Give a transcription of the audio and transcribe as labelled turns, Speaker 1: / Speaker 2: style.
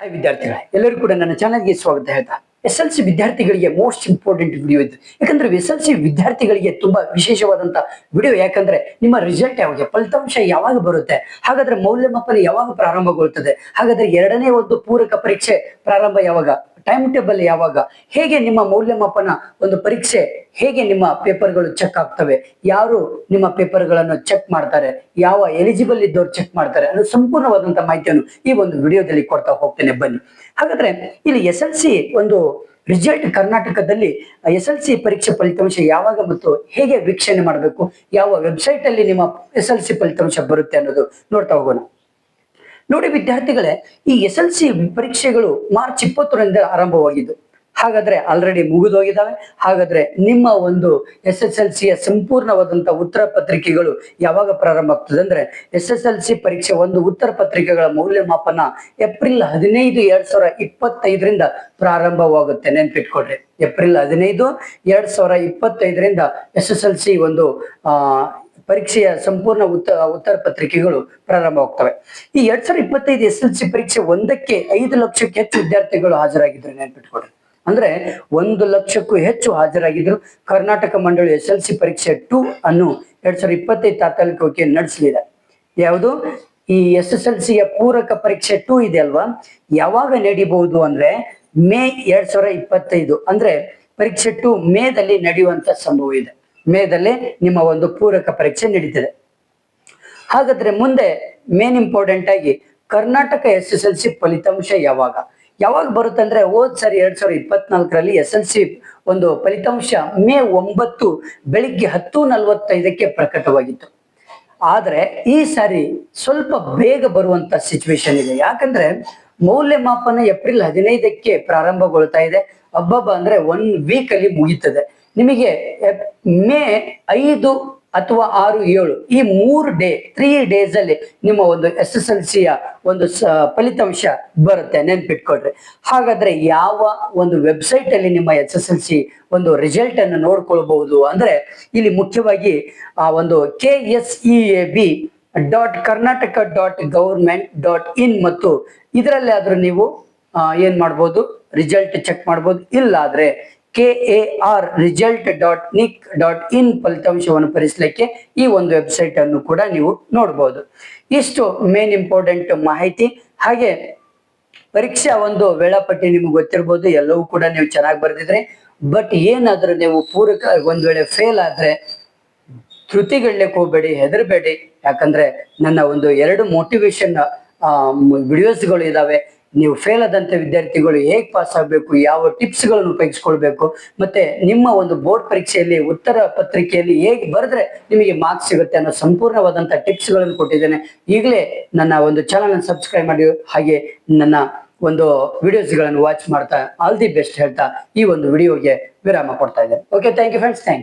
Speaker 1: Hi ವಿದ್ಯಾರ್ಥಿಗಳೇ. ಎಲ್ಲರೂ ಕೂಡ ನನ್ನ ಚಾನಲ್ಗೆ ಸ್ವಾಗತ ಹೇಳ್ತಾ. ಎಸ್ ಎಲ್ ಸಿ ವಿದ್ಯಾರ್ಥಿಗಳಿಗೆ ಮೋಸ್ಟ್ ಇಂಪಾರ್ಟೆಂಟ್ ವಿಡಿಯೋ ಇದು. ಯಾಕಂದ್ರೆ ಎಸ್ ಎಲ್ ಸಿ ವಿದ್ಯಾರ್ಥಿಗಳಿಗೆ ತುಂಬಾ ವಿಶೇಷವಾದಂತ ವಿಡಿಯೋ ಯಾಕಂದ್ರೆ ನಿಮ್ಮ ರಿಸಲ್ಟ್ ಯಾವಾಗ, ಫಲಿತಾಂಶ ಯಾವಾಗ ಬರುತ್ತೆ, ಹಾಗಾದ್ರೆ ಮೌಲ್ಯಮಾಪನ ಯಾವಾಗ ಪ್ರಾರಂಭಗೊಳ್ಳುತ್ತದೆ ಹಾಗಾದ್ರೆ ಎರಡನೇ ಒಂದು ಪೂರಕ ಪರೀಕ್ಷೆ ಪ್ರಾರಂಭ ಯಾವಾಗ? ಟೈಮ್ ಟೇಬಲ್ ಯಾವಾಗ? ಹೇಗೆ ನಿಮ್ಮ ಮೌಲ್ಯಮಾಪನ ಒಂದು ಪರೀಕ್ಷೆ, ಹೇಗೆ ನಿಮ್ಮ ಪೇಪರ್ಗಳು ಚೆಕ್ ಆಗ್ತವೆ? ಯಾರು ನಿಮ್ಮ ಪೇಪರ್ಗಳನ್ನು ಚೆಕ್ ಮಾಡ್ತಾರೆ? ಯಾವ ಎಲಿಜಿಬಲ್ ಇದ್ದವ್ರು ಚೆಕ್ ಮಾಡ್ತಾರೆ? ಅನ್ನೋ ಸಂಪೂರ್ಣವಾದಂತ ಮಾಹಿತಿಯನ್ನು ಈ ಒಂದು ವಿಡಿಯೋದಲ್ಲಿ ಕೊಡ್ತಾ ಹೋಗ್ತೇನೆ. ಬನ್ನಿ. ಹಾಗಾದ್ರೆ ಇಲ್ಲಿ ಎಸ್ ಎಲ್ ಸಿ ಒಂದು ರಿಸಲ್ಟ್ ಕರ್ನಾಟಕದಲ್ಲಿ ಎಸ್ ಎಲ್ ಸಿ ಪರೀಕ್ಷೆ ಫಲಿತಾಂಶ ಯಾವಾಗ ಮತ್ತು ಹೇಗೆ ವೀಕ್ಷಣೆ ಮಾಡಬೇಕು? ಯಾವ ವೆಬ್ಸೈಟ್ ಅಲ್ಲಿ ನಿಮ್ಮ ಎಸ್ ಎಲ್ ಸಿ ಫಲಿತಾಂಶ ಬರುತ್ತೆ ಅನ್ನೋದು ನೋಡ್ತಾ ಹೋಗೋಣ. ನೋಡಿ ವಿದ್ಯಾರ್ಥಿಗಳೇ, ಈ ಎಸ್ ಎಲ್ ಸಿ ಪರೀಕ್ಷೆಗಳು ಮಾರ್ಚ್ ಇಪ್ಪತ್ತರಿಂದ ಆರಂಭವಾಗಿದ್ದು, ಹಾಗಾದ್ರೆ ಆಲ್ರೆಡಿ ಮುಗಿದೋಗಿದ್ದಾವೆ. ಹಾಗಾದ್ರೆ ನಿಮ್ಮ ಒಂದು ಎಸ್ ಎಸ್ ಎಲ್ ಸಿಯ ಸಂಪೂರ್ಣವಾದಂತಹ ಉತ್ತರ ಪತ್ರಿಕೆಗಳು ಯಾವಾಗ ಪ್ರಾರಂಭ ಆಗ್ತದೆ ಅಂದ್ರೆ ಎಸ್ ಎಸ್ ಎಲ್ ಸಿ ಪರೀಕ್ಷೆ ಒಂದು ಉತ್ತರ ಪತ್ರಿಕೆಗಳ ಮೌಲ್ಯಮಾಪನ ಏಪ್ರಿಲ್ ಹದಿನೈದು ಎರಡ್ ಸಾವಿರ ಇಪ್ಪತ್ತೈದರಿಂದ ಪ್ರಾರಂಭವಾಗುತ್ತೆ. ನೆನ್ಪಿಟ್ಕೊಡ್ರಿ ಏಪ್ರಿಲ್ ಹದಿನೈದು ಎರಡ್ ಸಾವಿರ ಇಪ್ಪತ್ತೈದರಿಂದ ಎಸ್ ಎಸ್ ಎಲ್ ಸಿ ಒಂದು ಪರೀಕ್ಷೆಯ ಸಂಪೂರ್ಣ ಉತ್ತ, ಉತ್ತರ ಪತ್ರಿಕೆಗಳು ಪ್ರಾರಂಭವಾಗ್ತವೆ. ಈ ಎರಡ್ ಸಾವಿರದ ಇಪ್ಪತ್ತೈದು ಎಸ್ ಎಲ್ ಸಿ ಪರೀಕ್ಷೆ ಒಂದಕ್ಕೆ ಐದು ಲಕ್ಷಕ್ಕೆ ಹೆಚ್ಚು ವಿದ್ಯಾರ್ಥಿಗಳು ಹಾಜರಾಗಿದ್ರು ನೆನ್ಪಿಟ್ಕೊಡ್ರಿ. ಅಂದ್ರೆ ಒಂದು ಲಕ್ಷಕ್ಕೂ ಹೆಚ್ಚು ಹಾಜರಾಗಿದ್ರು ಕರ್ನಾಟಕ ಮಂಡಳಿ ಎಸ್ ಎಲ್ ಸಿ ಪರೀಕ್ಷೆ ಟೂ ಅನ್ನು ಎರಡ್ ಸಾವಿರದ ಇಪ್ಪತ್ತೈದು ತಾತ್ಕಾಲಿಕವಾಗಿ ನಡೆಸಲಿದೆ. ಯಾವುದು? ಈ ಎಸ್ ಎಸ್ ಎಲ್ ಸಿಯ ಪೂರಕ ಪರೀಕ್ಷೆ ಟೂ ಇದೆ ಅಲ್ವಾ? ಯಾವಾಗ ನಡೀಬಹುದು ಅಂದ್ರೆ ಮೇ ಎರಡ್ ಸಾವಿರದ ಇಪ್ಪತ್ತೈದು. ಅಂದ್ರೆ ಪರೀಕ್ಷೆ ಟು ಮೇದಲ್ಲಿ ನಡೆಯುವಂತ ಸಂಭವ ಇದೆ. ಮೇದಲ್ಲಿ ನಿಮ್ಮ ಒಂದು ಪೂರಕ ಪರೀಕ್ಷೆ ನಡೀತದೆ. ಹಾಗಾದ್ರೆ ಮುಂದೆ ಮೇನ್ ಇಂಪಾರ್ಟೆಂಟ್ ಆಗಿ Karnataka S S L C ಫಲಿತಾಂಶ ಯಾವಾಗ? ಯಾವಾಗ ಬರುತ್ತೆ ಅಂದ್ರೆ ಹೋದ್ ಸರಿ ಎರಡ್ ಸಾವಿರದ ಇಪ್ಪತ್ನಾಲ್ಕರಲ್ಲಿ ಎಸ್ ಎಲ್ ಸಿ ಒಂದು ಫಲಿತಾಂಶ ಮೇ ಒಂಬತ್ತು ಬೆಳಿಗ್ಗೆ ಹತ್ತು ನಲವತ್ತೈದಕ್ಕೆ ಪ್ರಕಟವಾಗಿತ್ತು. ಆದ್ರೆ ಈ ಸಾರಿ ಸ್ವಲ್ಪ ಬೇಗ ಬರುವಂತ ಸಿಚುವೇಶನ್ ಇದೆ. ಯಾಕಂದ್ರೆ ಮೌಲ್ಯಮಾಪನ ಏಪ್ರಿಲ್ ಹದಿನೈದಕ್ಕೆ ಪ್ರಾರಂಭಗೊಳ್ತಾ ಇದೆ. ಹಬ್ಬಬ್ಬ ಅಂದ್ರೆ ಒನ್ ವೀಕ್ ಅಲ್ಲಿ ಮುಗೀತದೆ. ನಿಮಗೆ ಮೇ ಐದು ಅಥವಾ ಆರು ಏಳು, ಈ ಮೂರು ಡೇ ತ್ರೀ ಡೇಸ್ ಅಲ್ಲಿ ನಿಮ್ಮ ಒಂದು ಎಸ್ ಎಸ್ ಎಲ್ ಸಿಯ ಒಂದು ಫಲಿತಾಂಶ ಬರುತ್ತೆ, ನೆನ್ಪಿಟ್ಕೊಳ್ರಿ. ಹಾಗಾದ್ರೆ ಯಾವ ಒಂದು ವೆಬ್ಸೈಟ್ ಅಲ್ಲಿ ನಿಮ್ಮ ಎಸ್ ಎಸ್ ಎಲ್ ಸಿ ಒಂದು ರಿಸಲ್ಟ್ ಅನ್ನು ನೋಡ್ಕೊಳ್ಬಹುದು ಅಂದ್ರೆ, ಇಲ್ಲಿ ಮುಖ್ಯವಾಗಿ, ಆ, ಒಂದು K S E A B dot Karnataka dot government dot in ಮತ್ತು ಇದರಲ್ಲಿ ಆದ್ರೂ ನೀವು ಏನ್ ಮಾಡ್ಬೋದು ರಿಸಲ್ಟ್ ಚೆಕ್ ಮಾಡ್ಬೋದು. ಇಲ್ಲ ಆದ್ರೆ K A R result dot nic dot in ಫಲಿತಾಂಶವನ್ನು ಪರಿಸಲಿಕ್ಕೆ ಈ ಒಂದು ವೆಬ್ಸೈಟ್ ಅನ್ನು ಕೂಡ ನೀವು ನೋಡಬಹುದು ಇಷ್ಟು ಮೇನ್ ಇಂಪಾರ್ಟೆಂಟ್ ಮಾಹಿತಿ. ಹಾಗೆ ಪರೀಕ್ಷಾ ಒಂದು ವೇಳಾಪಟ್ಟಿ ನಿಮ್ಗೆ ಗೊತ್ತಿರ್ಬೋದು, ಎಲ್ಲವೂ ಕೂಡ ನೀವು ಚೆನ್ನಾಗಿ ಬರೆದಿದ್ರೆ. ಬಟ್ ಏನಾದರೂ ನೀವು ಪೂರಕ ಒಂದ್ ವೇಳೆ ಫೇಲ್ ಆದ್ರೆ ಧೃತಿಗೆಡ್ಲಿಕ್ಕೆ ಹೋಗ್ಬೇಡಿ ಹೆದರಬೇಡಿ. ಯಾಕಂದ್ರೆ ನನ್ನ ಒಂದು ಎರಡು ಮೋಟಿವೇಶನ್ ವಿಡಿಯೋಸ್ಗಳು ಇದಾವೆ. ನೀವು ಫೇಲ್ ಆದಂತ ವಿದ್ಯಾರ್ಥಿಗಳು ಹೇಗೆ ಪಾಸ್ ಆಗಬೇಕು, ಯಾವ ಟಿಪ್ಸ್ಗಳನ್ನು ಉಪಯೋಗಿಸ್ಕೊಳ್ಬೇಕು, ಮತ್ತೆ ನಿಮ್ಮ ಒಂದು ಬೋರ್ಡ್ ಪರೀಕ್ಷೆಯಲ್ಲಿ ಉತ್ತರ ಪತ್ರಿಕೆಯಲ್ಲಿ ಹೇಗೆ ಬರೆದ್ರೆ ನಿಮಗೆ ಮಾರ್ಕ್ಸ್ ಸಿಗುತ್ತೆ ಅನ್ನೋ ಸಂಪೂರ್ಣವಾದಂತ ಟಿಪ್ಸ್ಗಳನ್ನು ಕೊಟ್ಟಿದ್ದೇನೆ. ಈಗಲೇ ನನ್ನ ಒಂದು ಚಾನಲ್ ಸಬ್ಸ್ಕ್ರೈಬ್ ಮಾಡಿ, ಹಾಗೆ ನನ್ನ ಒಂದು ವಿಡಿಯೋಸ್ಗಳನ್ನು ವಾಚ್ ಮಾಡ್ತಾ ಆಲ್ ದಿ ಬೆಸ್ಟ್ ಹೇಳ್ತಾ ಈ ಒಂದು ವಿಡಿಯೋಗೆ ವಿರಾಮ ಕೊಡ್ತಾ ಇದ್ದೇನೆ. Okay thank you friends thank